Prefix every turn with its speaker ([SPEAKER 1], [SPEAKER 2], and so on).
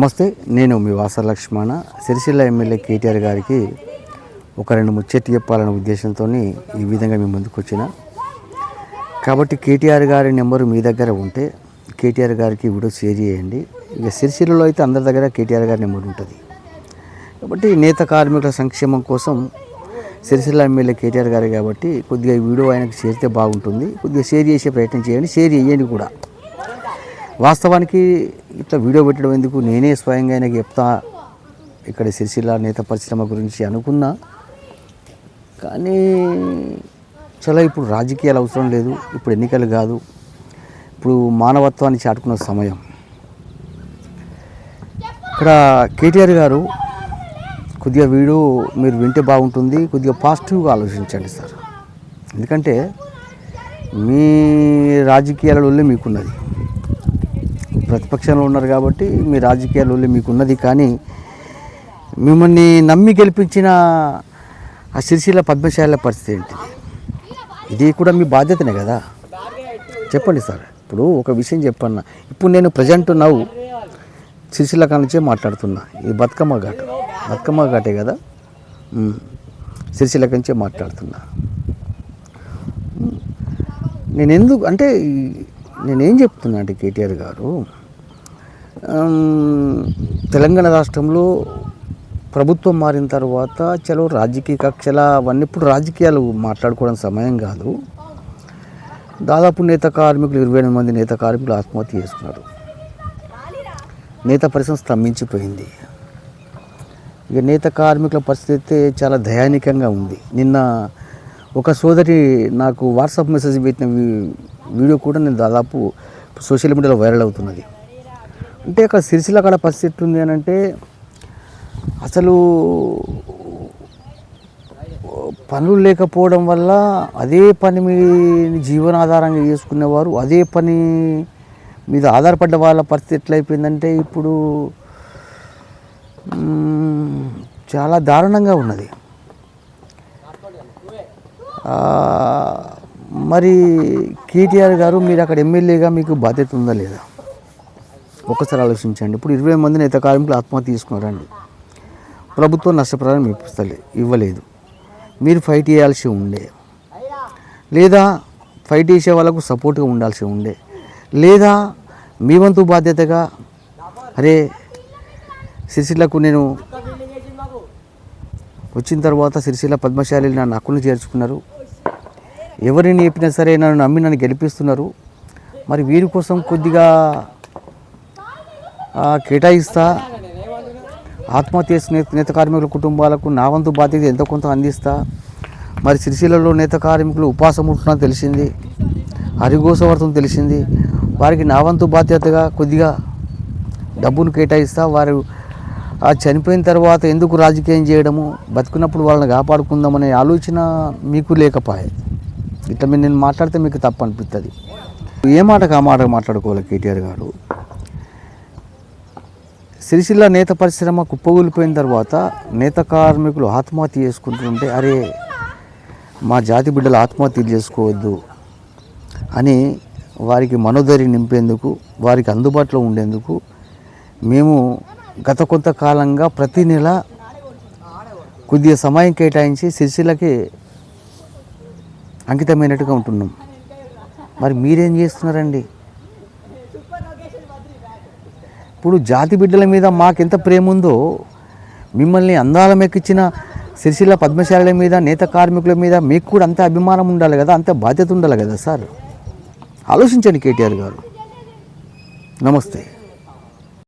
[SPEAKER 1] నమస్తే నేను మీ వాసర లక్ష్మణ. సిరిసిల్ల ఎమ్మెల్యే కేటీఆర్ గారికి ఒక రెండు ముచ్చట్లు చెప్పాలనే ఉద్దేశంతో ఈ విధంగా మీ ముందుకు వచ్చిన. కాబట్టి కేటీఆర్ గారి నెంబరు మీ దగ్గర ఉంటే కేటీఆర్ గారికి వీడియో షేర్ చేయండి. ఇక సిరిసిల్లలో అయితే అందరి దగ్గర కేటీఆర్ గారి నెంబర్ ఉంటుంది. కాబట్టి నేత కార్మికుల సంక్షేమం కోసం సిరిసిల్ల ఎమ్మెల్యే కేటీఆర్ గారు కాబట్టి కొద్దిగా ఈ వీడియో ఆయనకు చేరితే బాగుంటుంది. కొద్దిగా షేర్ చేసే ప్రయత్నం చేయండి. షేర్ చేయండి కూడా. వాస్తవానికి ఇట్లా వీడియో పెట్టడం ఎందుకు? నేనే స్వయంగా ఆయనకి చెప్తా. ఇక్కడ సిరిసిల్ల నేత పరిశ్రమ గురించి అనుకున్నా. కానీ చాలా ఇప్పుడు రాజకీయాలు అవసరం లేదు. ఇప్పుడు ఎన్నికలు కాదు. ఇప్పుడు మానవత్వాన్ని చాటుకున్న సమయం. ఇక్కడ కేటీఆర్ గారు కొద్దిగా వీడియో మీరు వింటే బాగుంటుంది. కొద్దిగా పాజిటివ్గా ఆలోచించండి సార్. ఎందుకంటే మీ రాజకీయాలలో మీకున్నది. ప్రతిపక్షంలో ఉన్నారు కాబట్టి మీ రాజకీయాలలో మీకున్నది కానీ మిమ్మల్ని నమ్మి గెలిపించిన ఆ సిరిసిల్ల పద్మశాల పరిస్థితి ఏంటిది ఇది కూడా మీ బాధ్యతనే కదా? చెప్పండి సార్. ఇప్పుడు ఒక విషయం చెప్పన్నా. ఇప్పుడు నేను ప్రజెంట్ నవ్వు సిరిసిల్ల కానించే మాట్లాడుతున్నా. ఈ బతుకమ్మ ఘాట్. బతుకమ్మ ఘాటే కదా? ఉమ్. సిరిసిల్ల కంచే మాట్లాడుతున్నా. నేను ఎందుకు అంటే నేనేం చెప్తున్నా అంటే కేటీఆర్ గారు తెలంగాణ రాష్ట్రంలో ప్రభుత్వం మారిన తర్వాత చలో రాజకీయ కక్షల అవన్నీ ఇప్పుడు రాజకీయాలు మాట్లాడుకోవడం సమయం కాదు. దాదాపు నేత కార్మికులు ఇరవై ఎనిమిది మంది నేత కార్మికులు ఆత్మహత్య చేసుకున్నారు. నేత పరిశ్రమ స్తంభించిపోయింది. ఇక నేత కార్మికుల పరిస్థితి అయితే చాలా దయానికంగా ఉంది. నిన్న ఒక సోదరి నాకు వాట్సాప్ మెసేజ్ పెట్టిన వీడియో కూడా నేను దాదాపు సోషల్ మీడియాలో వైరల్ అవుతున్నది. అంటే అక్కడ సిరిసిల్ల కాడ పరిస్థితి ఎట్లుంది అని అంటే అసలు పనులు లేకపోవడం వల్ల అదే పని మీ జీవనాధారంగా చేసుకునేవారు అదే పని మీద ఆధారపడ్డ వాళ్ళ పరిస్థితి ఎట్లయిపోయిందంటే ఇప్పుడు చాలా దారుణంగా ఉన్నది. మరి కేటీఆర్ గారు మీరు అక్కడ ఎమ్మెల్యేగా మీకు బాధ్యత ఉందా లేదా? ఒక్కసారి ఆలోచించండి. ఇప్పుడు ఇరవై మంది నేత కార్మికులు ఆత్మహత్య తీసుకున్నారండి. ప్రభుత్వం నష్టపరిహారం ఇప్పిస్తలే ఇవ్వలేదు. మీరు ఫైట్ చేయాల్సి ఉండే. లేదా ఫైట్ చేసే వాళ్ళకు సపోర్ట్గా ఉండాల్సి ఉండే. లేదా మీ వంతు బాధ్యతగా అరే సిరిసిల్లకు నేను వచ్చిన తర్వాత సిరిసిల్ల పద్మశాలి నన్ను హక్కును చేర్చుకున్నారు. ఎవరిని చెప్పినా సరే నన్ను నమ్మి నన్ను గెలిపిస్తున్నారు. మరి వీరి కోసం కొద్దిగా కేటాయిస్తా. ఆత్మహత్య నేత- కార్మికుల కుటుంబాలకు నా వంతు బాధ్యత ఎంతో కొంత అందిస్తా. మరి సిరిసిల్లలో నేత కార్మికులు ఉపాసం ఉంటున్నా తెలిసింది హరిఘోషవర్తం తెలిసింది. వారికి నా వంతు బాధ్యతగా కొద్దిగా డబ్బును కేటాయిస్తా. వారు చనిపోయిన తర్వాత ఎందుకు రాజకీయం చేయడము బతుకున్నప్పుడు వాళ్ళని కాపాడుకుందామనే ఆలోచన మీకు లేకపోయేది ఇట్లా మీరు నేను మాట్లాడితే మీకు తప్పు అనిపిస్తుంది ఏ మాటకు ఆ మాట మాట్లాడుకోవాలి కేటీఆర్ గారు? సిరిసిల్ల నేత పరిశ్రమ కుప్పగూలిపోయిన తర్వాత నేత కార్మికులు ఆత్మహత్య చేసుకుంటుంటే అరే మా జాతి బిడ్డలు ఆత్మహత్యలు చేసుకోవద్దు అని వారికి మనోధైర్యం నింపేందుకు వారికి అందుబాటులో ఉండేందుకు మేము గత కొంతకాలంగా ప్రతి నెల కొద్దిగా సమయం కేటాయించి సిరిసిల్లకి అంకితమైనట్టుగా ఉంటున్నాం. మరి మీరేం చేస్తున్నారండి? ఇప్పుడు జాతి బిడ్డల మీద మాకెంత ప్రేమ ఉందో మిమ్మల్ని అందాలం ఎక్కించిన సిరిసిల్ల పద్మశాల మీద నేత కార్మికుల మీద మీకు కూడా అంత అభిమానం ఉండాలి కదా అంత బాధ్యత ఉండాలి కదా సార్? ఆలోచించండి కేటీఆర్ గారు. నమస్తే.